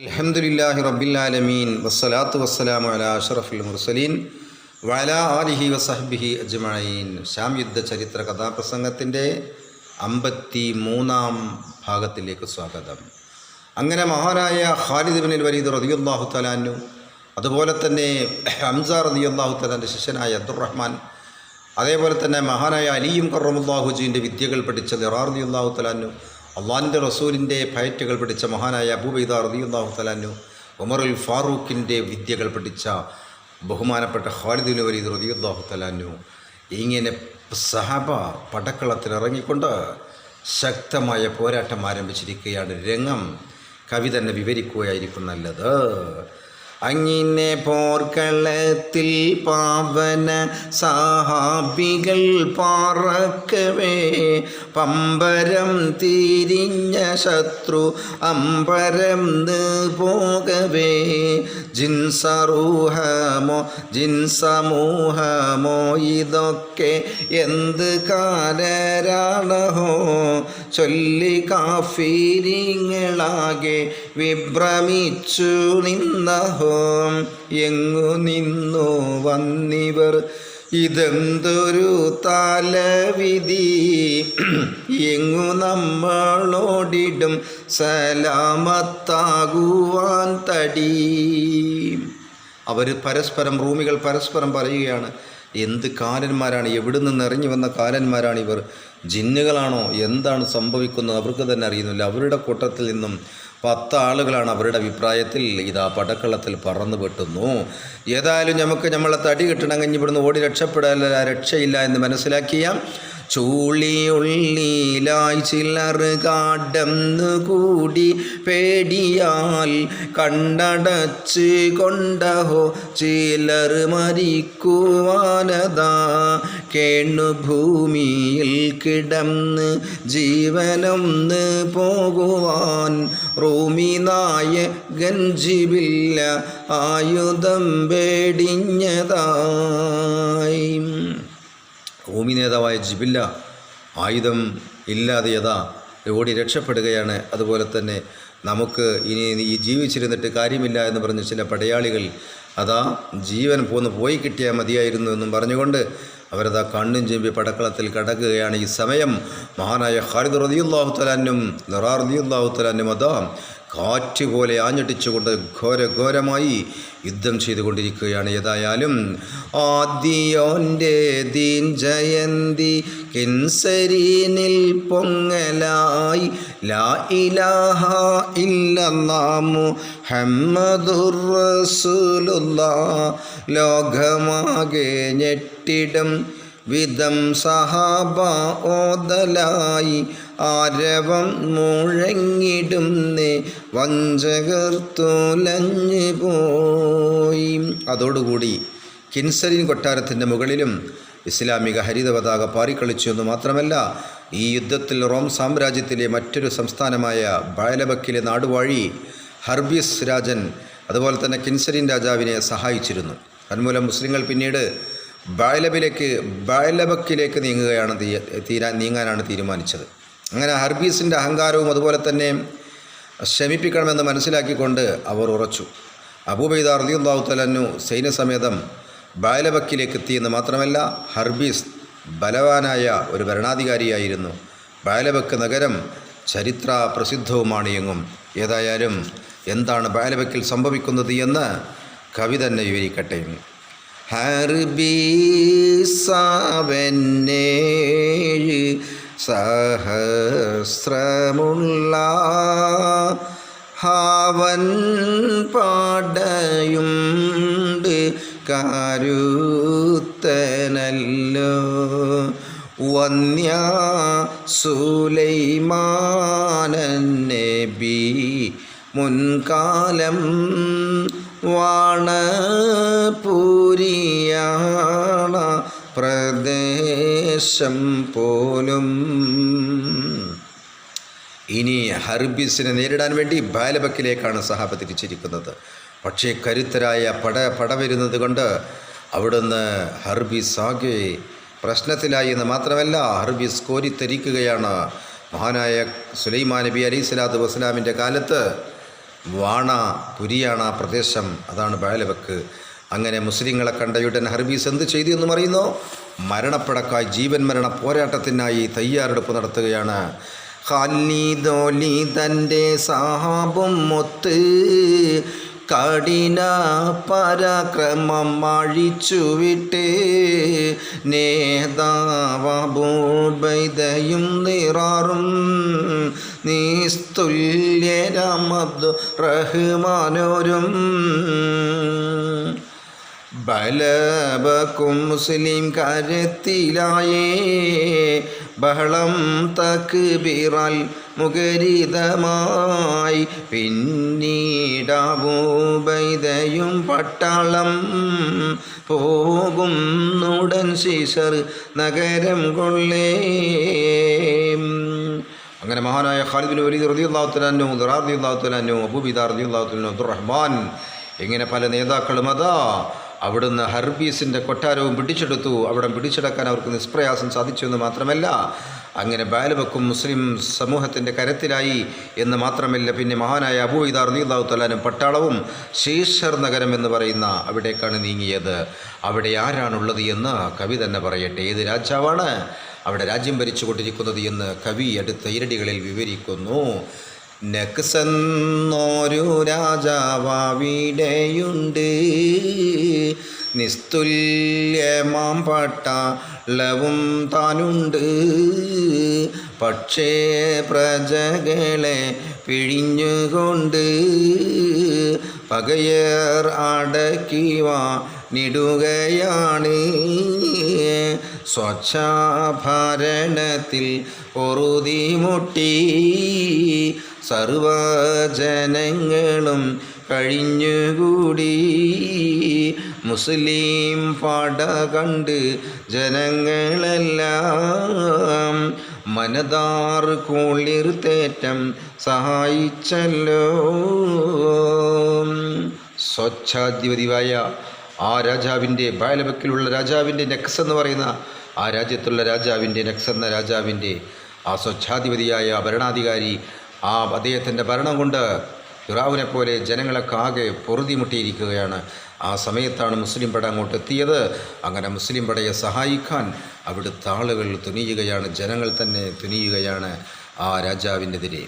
അൽഹംദുലില്ലാഹി റബ്ബിൽ ആലമീൻ. വസ്സലാത്തു വസ്സലാമു അലാ അഷറഫുൽ മുർസലീൻ വല ആലിഹി വസഹ്ബിഹി അജ്മഈൻ. ശ്യാം യുദ്ധ ചരിത്ര കഥാപ്രസംഗത്തിന്റെ അമ്പത്തി മൂന്നാം ഭാഗത്തിലേക്ക് സ്വാഗതം. അങ്ങനെ മഹാനായ ഖാലിദ് ബിൻ വലീദ് റളിയല്ലാഹു തലാനു അതുപോലെ തന്നെ ഹംസ റളിയല്ലാഹു തലാന്റെ ശിഷ്യനായ അബ്ദുറഹ്മാൻ അതേപോലെ തന്നെ മഹാനായ അലിയും കറമുല്ലാഹുജീന്റെ വിദ്യകൾ പഠിച്ച നിറാർ റളിയല്ലാഹു തലാനു അള്ളാഹിന്റെ റസൂലിന്റെ ഫയറ്റുകൾ പഠിച്ച മഹാനായ അബൂബൈദ റളിയല്ലാഹു തലാനു ഉമറുൽ ഫാറൂഖിന്റെ വിദ്യകൾ പഠിച്ച ബഹുമാനപ്പെട്ട ഖാലിദുൽ വലീദ് റളിയല്ലാഹു തലാനു ഇങ്ങനെ സഹബ പടക്കളത്തിലിറങ്ങിക്കൊണ്ട് ശക്തമായ പോരാട്ടം ആരംഭിച്ചിരിക്കുകയാണ് രംഗം. കവി തന്നെ വിവരിക്കുകയായിരിക്കും നല്ലത്. അങ്ങിനെ പോർക്കളത്തിൽ പാവന സഹാബികൾ പാറക്കവേ. പമ്പരം തിരിഞ്ഞ ശത്രു അമ്പരം പോകവേ. ജിൻസറൂഹമോ ജിൻസമൂഹമോ ഇതൊക്കെ എന്ത് കാലരാണഹോ. ചൊല്ലി കാഫീരിങ്ങളാകെ വിഭ്രമിച്ചു നിന്നഹോം. എങ്ങു നിന്നു വന്നിവർ? ഇതെന്തൊരു തലവിധി? എങ്ങു നമ്മളോടിടും സലാമത്താകുവാൻ തടി? അവർ പരസ്പരം റൂമികൾ പരസ്പരം പറയുകയാണ് എന്ത് കാലന്മാരാണ് എവിടെ നിന്ന് ഇറങ്ങി വന്ന കാലന്മാരാണ് ഇവർ ജിന്നുകളാണോ? എന്താണ് സംഭവിക്കുന്നത്? അവർക്ക് തന്നെ അറിയുന്നില്ല. അവരുടെ കൂട്ടത്തിൽ നിന്നും പത്ത് ആളുകളാണ് അവരുടെ അഭിപ്രായത്തിൽ ഇതാ പടക്കളത്തിൽ പറന്നു പെട്ടുന്നു. ഏതായാലും നമുക്ക് നമ്മളെ തടി കിട്ടണമെങ്കിൽ ഇവിടുന്ന് ഓടി രക്ഷപ്പെടാൻ രക്ഷയില്ല എന്ന് മനസ്സിലാക്കിയ ചൂളിയുള്ളിലായി ചിലർ കാടന്നു കൂടി പേടിയാൽ കണ്ടടച്ച് കൊണ്ടഹോ ചിലർ മരിക്കുവാനതാ. കേണു ഭൂമിയിൽ കിടന്ന് ജീവനൊന്ന് പോകുവാൻ റൂമി ഗഞ്ചിവില്ല ആയുധം വേടിഞ്ഞതായി. ഭൂമി നേതാവായ ജിബില്ല ആയുധം ഇല്ലാതെ യഥാ ഓടി രക്ഷപ്പെടുകയാണ്. അതുപോലെ തന്നെ നമുക്ക് ഇനി ഈ ജീവിച്ചിരുന്നിട്ട് കാര്യമില്ല എന്ന് പറഞ്ഞ് ചില പടയാളികൾ അതാ ജീവൻ പോന്ന് പോയി കിട്ടിയാൽ മതിയായിരുന്നു എന്നും പറഞ്ഞുകൊണ്ട് അവരതാ കണ്ണും ചെമ്പി പടക്കളത്തിൽ കടക്കുകയാണ്. ഈ സമയം മഹാനായ ഖാലിദ് റതിയുല്ലാഹുത്തലാനും നിറാർ നിറാ റതിയുല്ലാഹു തലാനും അതാ കാറ്റ് പോലെ ആഞ്ഞടിച്ചുകൊണ്ട് ഘോരഘോരമായി യുദ്ധം ചെയ്തുകൊണ്ടിരിക്കുകയാണ്. ഏതായാലും ആദ്യോന്റെ ദീൻ ജയന്തി കിൻസരീനിൽ പൊങ്ങലായി. ലാ ഇലാഹ ഇല്ലല്ലാമു ഹമ്മദുർ റസൂലുള്ളാ. ലോകമാകെ ഞെട്ടിടും. വിധം സഹാബ ഓതലായി ആരവം മുഴങ്ങിടുന്നേ വഞ്ചകർ തോലഞ്ഞു പോയി. അതോടുകൂടി കിൻസലിൻ കൊട്ടാരത്തിന്റെ മുകളിലും ഇസ്ലാമിക ഹരിത പതാക പാറിക്കളിച്ചു എന്ന് മാത്രമല്ല ഈ യുദ്ധത്തിൽ റോം സാമ്രാജ്യത്തിലെ മറ്റൊരു സംസ്ഥാനമായ ബയലബക്കിലെ നാടുവാഴി ഹർബീസ് രാജൻ അതുപോലെ തന്നെ കിൻസലിൻ രാജാവിനെ സഹായിച്ചിരുന്നു. തന്മൂലം മുസ്ലിങ്ങൾ പിന്നീട് ബയലബിലേക്ക് ബാലബക്കിലേക്ക് നീങ്ങുകയാണ് തീരാ നീങ്ങാനാണ് തീരുമാനിച്ചത്. അങ്ങനെ ഹർബീസിന്റെ അഹങ്കാരവും അതുപോലെ തന്നെ ശമിപ്പിക്കണമെന്ന് മനസ്സിലാക്കിക്കൊണ്ട് അവർ ഉറച്ചു. അബൂബൈദ റളിയല്ലാഹു തലന്നു സൈന്യസമേതം ബാലബക്കിലേക്ക് എത്തിയെന്ന് മാത്രമല്ല ഹർബീസ് ബലവാനായ ഒരു ഭരണാധികാരിയായിരുന്നു. ബാലബക്ക് നഗരം ചരിത്ര പ്രസിദ്ധവുമാണ് എങ്ങും. ഏതായാലും എന്താണ് ബാലബക്കിൽ സംഭവിക്കുന്നത് എന്ന് കവി തന്നെ വിവരിക്കട്ടെ. ഹർബീസാവന്നേഴ് സഹസ്രമുള്ള ഹാവൻ പാടയുണ്ട് കാരുത്തനല്ലോ. വന്യ സുലൈമാനൻ നബി മുൻകാലം വാണപൂരിയാണ പ്രദേശം പോലും. ഇനി ഹർബിസിനെ നേരിടാൻ വേണ്ടി ബാലബക്കിലേക്കാണ് സഹാബ തിരിച്ചിരിക്കുന്നത്. പക്ഷേ കരുത്തരായ പട പട വരുന്നത് കൊണ്ട് അവിടുന്ന് ഹർബിസ് ആകെ പ്രശ്നത്തിലായി എന്ന് മാത്രമല്ല ഹർബിസ് കോരിത്തരിക്കുകയാണ്. മഹാനായ സുലൈമാ നബി അലി സ്വലാത്തു വസ്സലാമിന്റെ കാലത്ത് വാണ പുരിയാണ് ആ പ്രദേശം അതാണ് ബാലവക്ക് അങ്ങനെ മുസ്ലിങ്ങളെ കണ്ടയുടൻ ഹർബീസ് എന്ത് ചെയ്തു എന്നും അറിയുന്നോ? മരണപ്പടക്കായി ജീവൻ മരണ പോരാട്ടത്തിനായി തയ്യാറെടുപ്പ് നടത്തുകയാണ്. ഖാലിദോലി തന്റെ സാഹാബും മൊത്ത് കഠിന പരാക്രമം അഴിച്ചുവിട്ട് നേതാവൂബൈദയും നിറാറും നീസ്തുല്യരമദ് റഹ്മാനോരും ബലബക്കും മുസ്ലിം കരുത്തിലായേ ബഹളം തക്ക് ബീറാൽ മുഖരിതമായി പിന്നീടാവൂബൈതയും പട്ടാളം പോകും നുടൻ സീസർ നഗരം കൊള്ളേ. അങ്ങനെ മഹാനായ ഖാലിബിൻ വലീദ് റളിയല്ലാഹു തആലാനു ദുറാർ തആലാനു അബ്ദുറഹ്മാൻ ഇങ്ങനെ പല നേതാക്കളും അതാ അവിടുന്ന് ഹർബീസിന്റെ കൊട്ടാരവും പിടിച്ചെടുത്തു. അവിടെ പിടിച്ചെടുക്കാൻ അവർക്ക് നിഷ്പ്രയാസം സാധിച്ചു എന്ന് മാത്രമല്ല അങ്ങനെ ബാലബക്കും മുസ്ലിം സമൂഹത്തിന്റെ കരത്തിലായി എന്ന് മാത്രമല്ല പിന്നെ മഹാനായ അബൂഹിദാർ തആലാനും പട്ടാളവും ശേഷർ നഗരം എന്ന് പറയുന്ന അവിടേക്കാണ് നീങ്ങിയത്. അവിടെ ആരാണുള്ളത് എന്ന് കവി തന്നെ പറയട്ടെ. ഏത് രാജാവാണ് അവിടെ രാജ്യം ഭരിച്ചുകൊണ്ടിരിക്കുന്നത് എന്ന് കവി അടുത്ത ഇരടികളിൽ വിവരിക്കുന്നു. നെക്സെന്നൊരു രാജാവിടെയുണ്ട് നിസ്തുല്യമാം പട്ടാളവും താനുണ്ട്. പക്ഷേ പ്രജകളെ പിഴിഞ്ഞുകൊണ്ട് പകയർ അടക്കിവ നിടുകയാണ്. സ്വച്ഛഭരണത്തിൽ പൊറുതിമുട്ടി സർവജനങ്ങളും കഴിഞ്ഞുകൂടി. മുസ്ലിം പാട കണ്ട് ജനങ്ങളെല്ലാം മനതാർ കുളിർ തേറ്റം സഹായിച്ചല്ലോ. സ്വച്ഛാധിപതിയായ ആ രാജാവിന്റെ ബാലബക്കിലുള്ള രാജാവിന്റെ നെക്സ് എന്ന് പറയുന്ന ആ രാജ്യത്തുള്ള രാജാവിന്റെ നെക്സ് എന്ന രാജാവിന്റെ ആ സ്വച്ഛാധിപതിയായ ഭരണാധികാരി ആ അദ്ദേഹത്തിന്റെ ഭരണം കൊണ്ട് ഫിറാവിനെ പോലെ ജനങ്ങളൊക്കെ ആകെ പൊറുതിമുട്ടിയിരിക്കുകയാണ്. ആ സമയത്താണ് മുസ്ലിം പട അങ്ങോട്ട് എത്തിയത്. അങ്ങനെ മുസ്ലിം പടയെ സഹായിക്കാൻ അവിടുത്തെ ആളുകൾ തുനിയുകയാണ്. ജനങ്ങൾ തന്നെ തുനിയുകയാണ് ആ രാജാവിനെതിരെ.